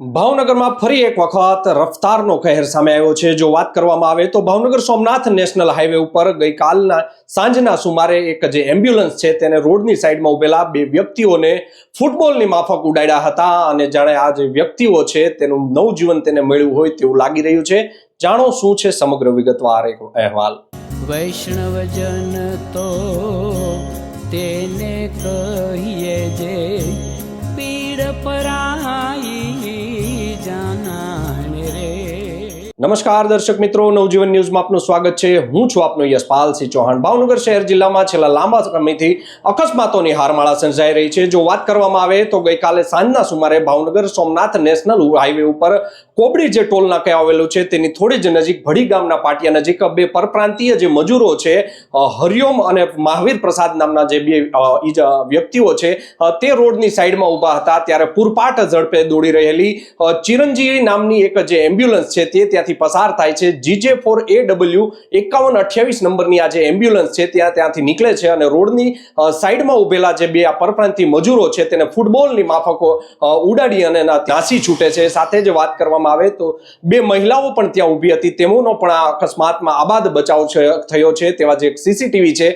ભાવનગરમાં ફરી એક વખત રફતારનો કહેર સામે આવ્યો છે. જો વાત કરવામાં આવે તો ભાવનગર સોમનાથ નેશનલ હાઈવે ઉપર ગઈકાલના સાંજના સુમારે એક જે એમ્બ્યુલન્સ છે તેને રોડની સાઈડમાં ઉભેલા બે વ્યક્તિઓને ફૂટબોલની માફક ઉડાડ્યા હતા અને જાણે આ જે વ્યક્તિઓ છે તેનું નવજીવન તેને મળ્યું હોય તેવું લાગી રહ્યું છે. જાણો શું છે સમગ્ર વિગતવાર એક અહેવાલ. વૈષ્ણવજન તો તેને કહીએ જે નમસ્કાર દર્શક મિત્રો, નવજીવન ન્યૂઝમાં આપનું સ્વાગત છે. હું છું આપનો યશપાલસિંહ ચૌહાણ ભાવનગર શહેર જિલ્લામાં છેલ્લા લાંબા સમયથી અકસ્માતોની હારમાળા સર્જાઈ રહી છે. જો વાત કરવામાં આવે તો ગઈકાલે સાંજના સુમારે ભાવનગર સોમનાથ નેશનલ હાઈવે ઉપર કોબડી જે ટોલ નાકે આવેલું છે, તેની થોડી જ નજીક ભડી ગામના પાટિયા નજીક બે પરપ્રાંતીય જે મજૂરો છે હરિઓમ અને મહાવીર પ્રસાદ નામના જે બે વ્યક્તિઓ છે તે રોડની સાઈડમાં ઊભા હતા. ત્યારે પૂરપાટ ઝડપે દોડી રહેલી ચિરંજીવી નામની એક જે એમ્બ્યુલન્સ છે, તે ત્યાંથી પસાર થાય છે. જીજે ફોર એ ડબલ્યુ એકાવન અઠ્યાવીસ નંબરની આ જે એમ્બ્યુલન્સ છે, ત્યાં ત્યાંથી નીકળે છે અને રોડની સાઈડમાં ઊભેલા જે બે આ પરપ્રાંતી મજૂરો છે, તેને ફૂટબોલની માફકો ઉડાડી અને નાસી છૂટે છે. સાથે જ વાત કરવામાં આવે તો બે મહિલાઓ પણ ત્યાં ઊભી હતી. તેમનો પણ આ અકસ્માતમાં આબાદ બચાવ થયો છે. તેવા જે સીસીટીવી છે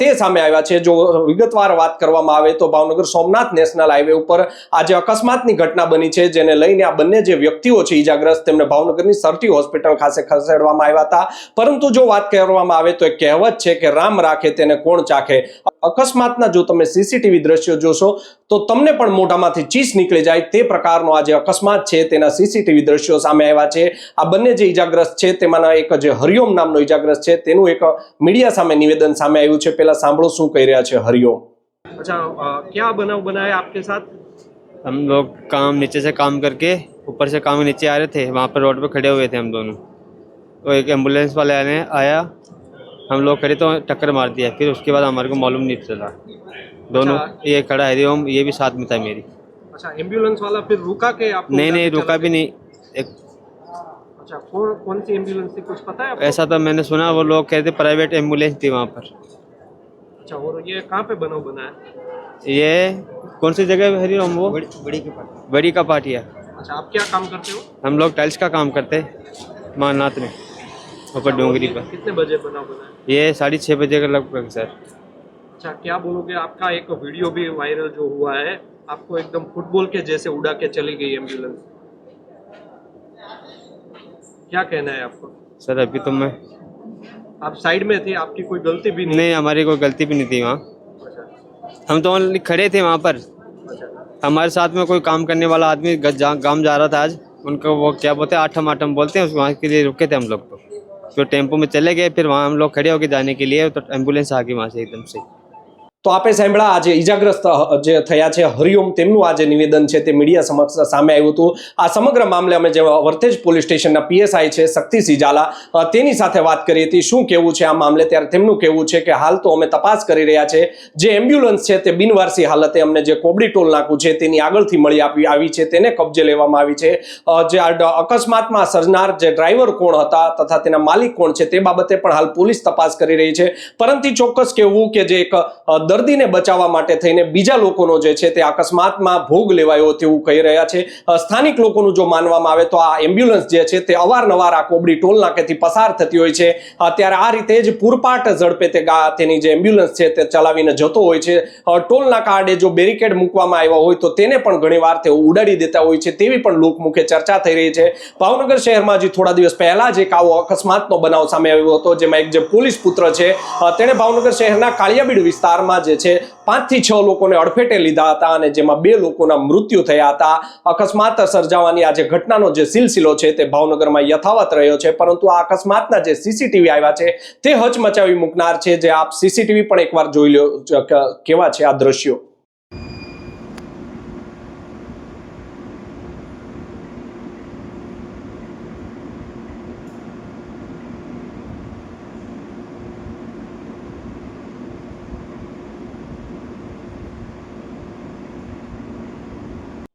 તે સામે આવ્યા છે. જો વિગતવાર વાત કરવામાં આવે તો ભાવનગર સોમનાથ નેશનલ હાઈવે ઉપર આજે અકસ્માતની ઘટના બની છે, જેને લઈને આ બંને જે વ્યક્તિઓ છે ઈજાગ્રસ્ત, તેમને ભાવનગરની સરટી હોસ્પિટલ ખાતે ખસેડવામાં આવ્યા હતા પરંતુ જો વાત કરવામાં આવે તો એક કહેવત છે કે રામ રાખે તેને કોણ ચાખે અકસ્માતના જો તમે સીસીટીવી દ્રશ્યો જોશો તો તમને પણ મોઢામાંથી ચીસ નીકળી જાય તે પ્રકારનો આ જે અકસ્માત છે તેના સીસીટીવી દ્રશ્યો સામે આવ્યા છે આ બંને જે ઈજાગ્રસ્ત છે તેમાંના એક જે હરિઓમ નામનો ઈજાગ્રસ્ત છે તેનું એક મીડિયા સામે નિવેદન સામે આવ્યું છે પહેલા સાંભળો શું કહી રહ્યા છે હરિઓમ અચ્છા ક્યાં બનાવ બનાયા આપકે સાથ हम लोग काम नीचे से काम करके ऊपर से काम नीचे आ रहे थे वहाँ पर रोड पर खड़े हुए थे हम दोनों। तो एक एंबुलेंस वाले आने आया हम लोग खड़े तो टक्कर मार दिया फिर उसके बाद हमारे को मालूम नहीं चला। दोनों ये खड़ा है ओम ये भी साथ में था मेरी। अच्छा एंबुलेंस वाला फिर रुका के आप नहीं नहीं रुका भी नहीं एक अच्छा कौन कौन सी एंबुलेंस थी कुछ पता है ऐसा तो मैंने सुना वो लोग कहते प्राइवेट एंबुलेंस थी वहाँ पर। अच्छा और ये कहाँ पे बनाव बना है? ये कौन सी जगह हरी ओम वो? बड़ी का बड़ी का पाटिया अच्छा आप क्या काम करते हो? हम लोग टाइल्स का काम करते हैं माननाथ में ऊपर डोंगरी पर। कितने बजे बना है? ये साढ़े छः बजे का लगभग सर। अच्छा क्या बोलोगे आपका एक वीडियो भी वायरल जो हुआ है आपको एकदम फुटबॉल के जैसे उड़ा के चली गई एंबुलेंस क्या कहना है आपको? सर अभी तो मैं आप साइड में थे आपकी कोई गलती भी नहीं नहीं हमारी कोई गलती भी नहीं थी वहाँ। अच्छा। हम तो खड़े थे वहाँ पर। हमारे साथ में कोई काम करने वाला आदमी गाँव जा- रहा था आज, उनको वो क्या बोलते हैं, आठम आठम बोलते हैं वहाँ के लिए रुके थे हम लोग तो। फिर टेंपो में चले गए, फिर वहाँ हम लोग खड़े हो गए जाने के लिए तो एंबुलेंस आ गई वहाँ से एकदम से। તો આપે સાંભળા આજે ઈજાગ્રસ્ત જે થયા છે, હરિઓમ તેમનું આ જે નિવેદન છે તે મીડિયા સમક્ષ સામે આવ્યું હતું. આ સમગ્ર મામલે અમે જે વર્તેજ પોલીસ સ્ટેશનના પીએસઆઈ છે, શક્તિસિંહ ઝાલા તેની સાથે વાત કરી હતી. શું કેવું છે આ મામલે? ત્યારે તેમનું કહેવું છે કે હાલ તો અમે તપાસ કરી રહ્યા છે. જે એમ્બ્યુલન્સ છે તે બિનવારસી હાલતે અમને જે કોબડી ટોલ નાકું છે તેની આગળથી મળી આપી, આવી છે, તેને કબજે લેવામાં આવી છે. જે અકસ્માતમાં સર્જનાર જે ડ્રાઈવર કોણ હતા તથા તેના માલિક કોણ છે તે બાબતે પણ હાલ પોલીસ તપાસ કરી રહી છે. પરંતુ ચોક્કસ કહેવું કે જે એક દર્દીને બચાવવા માટે થઈને બીજા લોકોનો જે છે તે અકસ્માતમાં ભોગ લેવાયો તેવું કહી રહ્યા છે. સ્થાનિક લોકોનું જો માનવામાં આવે તો આ એમ્બ્યુલન્સ જે છે તે અવારનવાર આ કોબડી ટોલ નાકેથી પસાર થતી હોય છે. ત્યારે આ રીતે જ પૂરપાટ ઝડપે તે તેની જે એમ્બ્યુલન્સ છે તે ચલાવીને જતો હોય છે. ટોલ નાકા આડે જો બેરિકેડ મૂકવામાં આવ્યા હોય તો તેને પણ ઘણીવાર તેઓ ઉડાડી દેતા હોય છે તેવી પણ લોકમુખે ચર્ચા થઈ રહી છે. ભાવનગર શહેરમાં જે થોડા દિવસ પહેલા જ એક આવો અકસ્માતનો બનાવ સામે આવ્યો હતો, જેમાં એક જે પોલીસ પુત્ર છે તેણે ભાવનગર શહેરના કાળિયાબીડ વિસ્તારમાં જે છે પાંચથી છ લોકોને અડફેટે લીધા હતા અને જેમાં બે લોકોના મૃત્યુ થયા હતા. અકસ્માત સર્જાવાની આ જે ઘટનાનો જે સિલસિલો છે તે ભાવનગરમાં યથાવત રહ્યો છે, પરંતુ આ અકસ્માતના જે સીસીટીવી આવ્યા છે તે હચમચાવી મૂકનાર છે, જે આપ સીસીટીવી પણ એકવાર જોઈ લો કેવા છે આ દ્રશ્યો?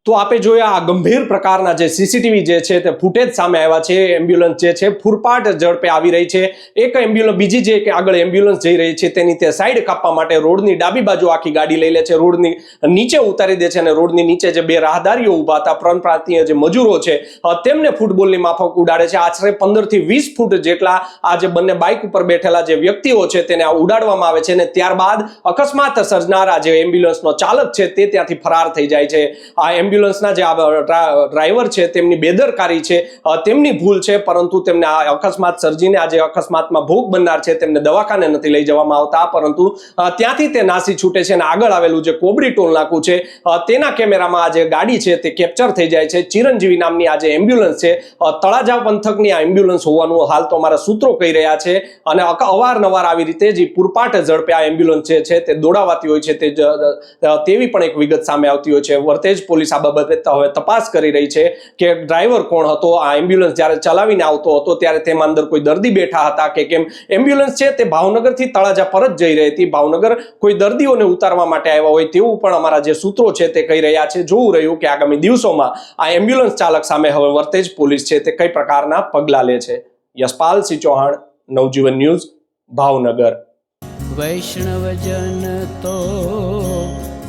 તો આપે જોયા આ ગંભીર પ્રકારના જે સીસીટીવી જે છે તે ફૂટેજ સામે આવ્યા છે. એમ્બ્યુલન્સ જે છે ફૂરપાટ ઝડપે આવી રહી છે. એક એમ્બ્યુલન્સ બીજી જે કે આગળ એમ્બ્યુલન્સ જઈ રહી છે તેની તે સાઈડ કાપવા માટે રોડની ડાબી બાજુ આખી ગાડી લઈ લે છે. રોડની નીચે ઉતારી દે છે અને રોડની નીચે જે બે રાહદારીઓ ઊભા હતા પ્રાંતીય જે મજૂરો છે તેમને ફૂટબોલની માફક ઉડાડે છે. આશરે પંદરથી વીસ ફૂટ જેટલા આ જે બંને બાઇક ઉપર બેઠેલા જે વ્યક્તિઓ છે તેને આ ઉડાડવામાં આવે છે અને ત્યારબાદ અકસ્માત સર્જનાર આ જે એમ્બ્યુલન્સનો ચાલક છે તે ત્યાંથી ફરાર થઈ જાય છે. આ એમ્બ્યુલન્સના જે ડ્રાઈવર છે, તેમની બેદરકારી છે તેમની ભૂલ છે, પરંતુ તેમને આ અકસ્માત સર્જીને આજે અકસ્માતમાં ભોગ બનનાર છે, તેમને દવાખાને નથી લઈ જવામાં આવતા, પરંતુ ત્યાંથી તે નાસી છૂટે છે અને આગળ આવેલું જે કોબરી ટોલ નાકું છે તેના કેમેરામાં આ જે ગાડી છે તે કેપ્ચર થઈ જાય છે. ચિરંજીવી નામની આ એમ્બ્યુલન્સ છે તળાજા પંથકની આ એમ્બ્યુલન્સ હોવાનું હાલ તો અમારા સૂત્રો કહી રહ્યા છે અને અવારનવાર આવી રીતે જે પૂરપાટ ઝડપે આ એમ્બ્યુલન્સ જે છે તે દોડાવાતી હોય છે, તે તેવી પણ એક વિગત સામે આવતી હોય છે. વર્તેજ પોલીસ આ બાબતે હવે તપાસ કરી રહી છે કે ડ્રાઈવર કોણ હતો, આ એમ્બ્યુલન્સ જ્યારે ચલાવીને આવતો હતો ત્યારે તેમાં અંદર કોઈ દર્દી બેઠા હતા કે કેમ? એમ્બ્યુલન્સ છે તે ભાવનગરથી તળાજા પર જ જઈ રહી હતી. ભાવનગર કોઈ દર્દીઓને ઉતારવા માટે આવ્યા હોય તેવું પણ અમારા જે સૂત્રો છે તે કહી રહ્યા છે. જોવું રહ્યું કે આગામી દિવસોમાં આ એમ્બ્યુલન્સ ચાલક સામે હવે વર્તેજ પોલીસ છે તે કઈ પ્રકારના પગલાં લે છે. યશપાલ સિંહ ચૌહાણ, નવજીવન ન્યૂઝ, ભાવનગર. વૈષ્ણવજન તો